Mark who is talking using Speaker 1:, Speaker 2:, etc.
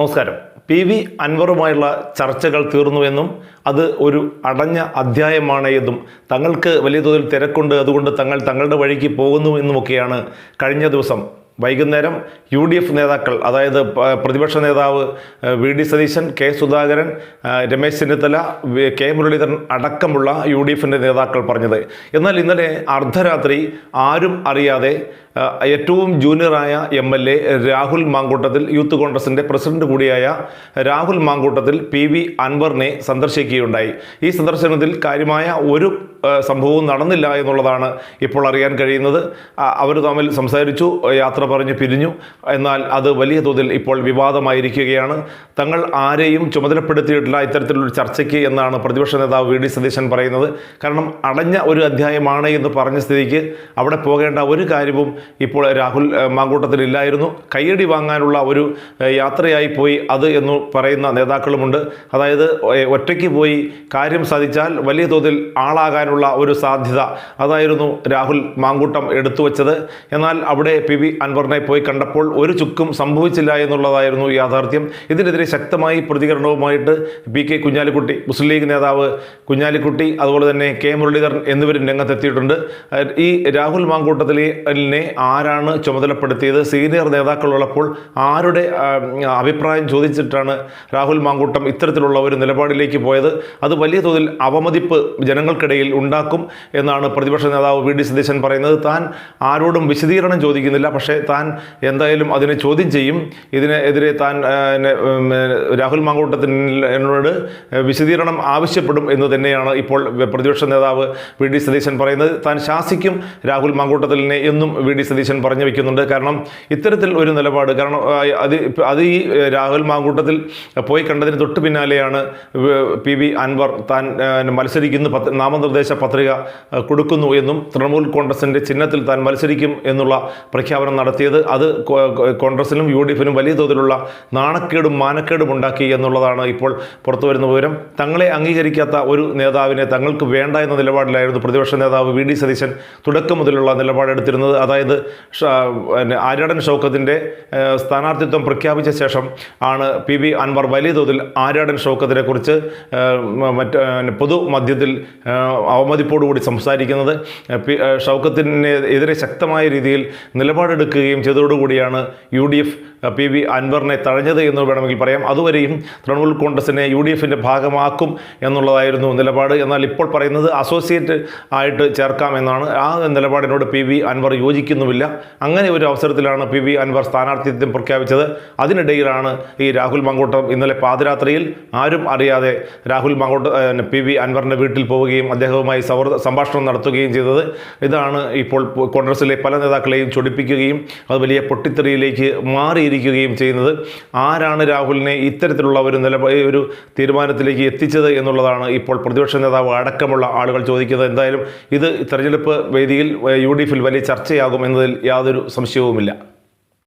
Speaker 1: നമസ്കാരം. P V അൻവറുമായുള്ള ചർച്ചകൾ തീർന്നുവെന്നും അത് ഒരു അടഞ്ഞ അധ്യായമാണ് എന്നും തങ്ങൾക്ക് വലിയ തോതിൽ തിരക്കുണ്ട്. അതുകൊണ്ട് തങ്ങൾ തങ്ങളുടെ വഴിക്ക് പോകുന്നു എന്നുമൊക്കെയാണ് കഴിഞ്ഞ ദിവസം വൈകുന്നേരം യു ഡി എഫ് നേതാക്കൾ അതായത് പ്രതിപക്ഷ നേതാവ് V D Satheesan K Sudhakaran Ramesh Chennithala K Muraleedharan അടക്കമുള്ള യു ഡി എഫിന്റെ നേതാക്കൾ പറഞ്ഞത്. എന്നാൽ ഇന്നലെ അർദ്ധരാത്രി ആരും അറിയാതെ ഏറ്റവും ജൂനിയറായ M L A Rahul Mamkootathil youth കോൺഗ്രസിന്റെ പ്രസിഡന്റ് കൂടിയായ രാഹുൽ മാങ്കൂട്ടത്തിൽ പി വി അൻവറിനെ സന്ദർശിക്കുകയുണ്ടായി. ഈ സന്ദർശനത്തിൽ കാര്യമായ ഒരു സംഭവവും നടന്നില്ല എന്നുള്ളതാണ് ഇപ്പോൾ അറിയാൻ കഴിയുന്നത്. അവർ തമ്മിൽ സംസാരിച്ചു യാത്ര പറഞ്ഞ് പിരിഞ്ഞു. എന്നാൽ അത് വലിയ തോതിൽ ഇപ്പോൾ വിവാദമായിരിക്കുകയാണ്. തങ്ങൾ ആരെയും ചുമതലപ്പെടുത്തിയിട്ടില്ല ഇത്തരത്തിലൊരു ചർച്ചയ്ക്ക് എന്നാണ് പ്രതിപക്ഷ നേതാവ് വി ഡി സതീശൻ പറയുന്നത്. കാരണം അടഞ്ഞ ഒരു അധ്യായമാണ് എന്ന് പറഞ്ഞ സ്ഥിതിക്ക് അവിടെ പോകേണ്ട ഒരു കാര്യവും ഇപ്പോൾ രാഹുൽ മാങ്കൂട്ടത്തിൽ ഇല്ലായിരുന്നു കയ്യടി വാങ്ങാനുള്ള ഒരു യാത്രയായി പോയി അത് എന്ന് പറയുന്ന നേതാക്കളുമുണ്ട്. അതായത് ഒറ്റയ്ക്ക് പോയി കാര്യം സാധിച്ചാൽ വലിയ തോതിൽ ആളാകാനുള്ള ഒരു സാധ്യത അതായിരുന്നു രാഹുൽ മാങ്കൂട്ടം എടുത്തു വച്ചത്. എന്നാൽ അവിടെ പി വി അൻവറിനെ പോയി കണ്ടപ്പോൾ ഒരു ചുക്കും സംഭവിച്ചില്ല എന്നുള്ളതായിരുന്നു യാഥാർത്ഥ്യം. ഇതിനെതിരെ ശക്തമായി പ്രതികരണവുമായിട്ട് പി കെ കുഞ്ഞാലിക്കുട്ടി മുസ്ലിം ലീഗ് നേതാവ് കുഞ്ഞാലിക്കുട്ടി അതുപോലെ തന്നെ കെ മുരളീധരൻ എന്നിവരും രംഗത്തെത്തിയിട്ടുണ്ട്. ഈ രാഹുൽ മാങ്കൂട്ടത്തിലെ ആരാണ് ചുമതലപ്പെടുത്തിയത്? സീനിയർ നേതാക്കളുള്ളപ്പോൾ ആരുടെ അഭിപ്രായം ചോദിച്ചിട്ടാണ് രാഹുൽ മാങ്കൂട്ടം ഇത്തരത്തിലുള്ള ഒരു നിലപാടിലേക്ക് പോയത്? അത് വലിയ തോതിൽ അവമതിപ്പ് ജനങ്ങൾക്കിടയിൽ ഉണ്ടാക്കും എന്നാണ് പ്രതിപക്ഷ നേതാവ് വി ഡി സതീശൻ പറയുന്നത്. താൻ ആരോടും വിശദീകരണം ചോദിക്കുന്നില്ല. പക്ഷേ താൻ എന്തായാലും അതിനെ ചോദ്യം ചെയ്യും. ഇതിനെതിരെ താൻ രാഹുൽ മാങ്കൂട്ടത്തിനോട് വിശദീകരണം ആവശ്യപ്പെടും എന്ന് തന്നെയാണ് ഇപ്പോൾ പ്രതിപക്ഷ നേതാവ് വി ഡി സതീശൻ പറയുന്നത്. താൻ ശാസിക്കും രാഹുൽ മാങ്കൂട്ടത്തിലിനെ എന്നും വി ഡി സതീശൻ പറഞ്ഞു വെക്കുന്നുണ്ട്. കാരണം ഇത്തരത്തിൽ ഒരു നിലപാട് കാരണം അത് അത് ഈ രാഹുൽ മാങ്കൂട്ടത്തിൽ പോയി കണ്ടതിന് തൊട്ട് പിന്നാലെയാണ് പി വി അൻവർ താൻ മത്സരിക്കുന്ന പത്ത് നാമനിർദ്ദേശ പത്രിക കൊടുക്കുന്നു എന്നും തൃണമൂൽ കോൺഗ്രസിന്റെ ചിഹ്നത്തിൽ താൻ മത്സരിക്കും എന്നുള്ള പ്രഖ്യാപനം നടത്തിയത്. അത് കോൺഗ്രസിനും യു ഡി എഫിനും വലിയ തോതിലുള്ള നാണക്കേടും മാനക്കേടും ഉണ്ടാക്കി എന്നുള്ളതാണ് ഇപ്പോൾ പുറത്തു വരുന്ന വിവരം. തങ്ങളെ അംഗീകരിക്കാത്ത ഒരു നേതാവിനെ തങ്ങൾക്ക് വേണ്ട എന്ന നിലപാടിലായിരുന്നു പ്രതിപക്ഷ നേതാവ് വി ഡി സതീശൻ തുടക്കം മുതലുള്ള നിലപാടെടുത്തിരുന്നത്. അതായത് പിന്നെ ആര്യടൻ ഷൗക്കത്തിന്റെ സ്ഥാനാർത്ഥിത്വം പ്രഖ്യാപിച്ച ശേഷം ആണ് പി വി അൻവർ വലിയ തോതിൽ ആര്യാടൻ ഷൗക്കത്തിനെ കുറിച്ച് മറ്റ് പൊതു പൊതുമധ്യത്തിൽ ഏഹ്, അവമതിപ്പോടുകൂടി സംസാരിക്കുന്നത്. എതിരെ ശക്തമായ രീതിയിൽ നിലപാടെടുക്കുകയും ചെയ്തതോടുകൂടിയാണ് U D F P V അൻവറിനെ തഴഞ്ഞത് എന്ന് വേണമെങ്കിൽ പറയാം. അതുവരെയും തൃണമൂൽ കോൺഗ്രസിനെ യു ഡി എഫിന്റെ ഭാഗമാക്കും എന്നുള്ളതായിരുന്നു നിലപാട്. എന്നാൽ ഇപ്പോൾ പറയുന്നത് അസോസിയേറ്റ് ആയിട്ട് ചേർക്കാം എന്നാണ്. ആ നിലപാടിനോട് പി വി അൻവർ യോജിക്കുന്നുമില്ല. അങ്ങനെ ഒരു അവസരത്തിലാണ് പി വി അൻവർ സ്ഥാനാർത്ഥിത്വം പ്രഖ്യാപിച്ചത്. അതിനിടയിലാണ് ഈ രാഹുൽ മങ്കോട്ടം ഇന്നലെ പാതിരാത്രിയിൽ ആരും അറിയാതെ രാഹുൽ മങ്കോട്ട പി വി അൻവറിന്റെ വീട്ടിൽ പോവുകയും അദ്ദേഹവുമായി സൗഹൃദ സംഭാഷണം നടത്തുകയും ചെയ്തത്. ഇതാണ് ഇപ്പോൾ കോൺഗ്രസിലെ പല നേതാക്കളെയും ചൊടിപ്പിക്കുകയും അത് വലിയ പൊട്ടിത്തെറിയിലേക്ക് മാറിയിരിക്കുകയും ചെയ്യുന്നത്. ആരാണ് രാഹുലിനെ ഇത്തരത്തിലുള്ള ഒരു നില ഒരു തീരുമാനത്തിലേക്ക് എത്തിച്ചത് എന്നുള്ളതാണ് ഇപ്പോൾ പ്രതിപക്ഷ നേതാവ് അടക്കമുള്ള ആളുകൾ ചോദിക്കുന്നത്. എന്തായാലും ഇത് തെരഞ്ഞെടുപ്പ് വേദിയിൽ യു ഡി എഫിൽ വലിയ ചർച്ചയാകും എന്നതിൽ യാതൊരു സംശയവുമില്ല.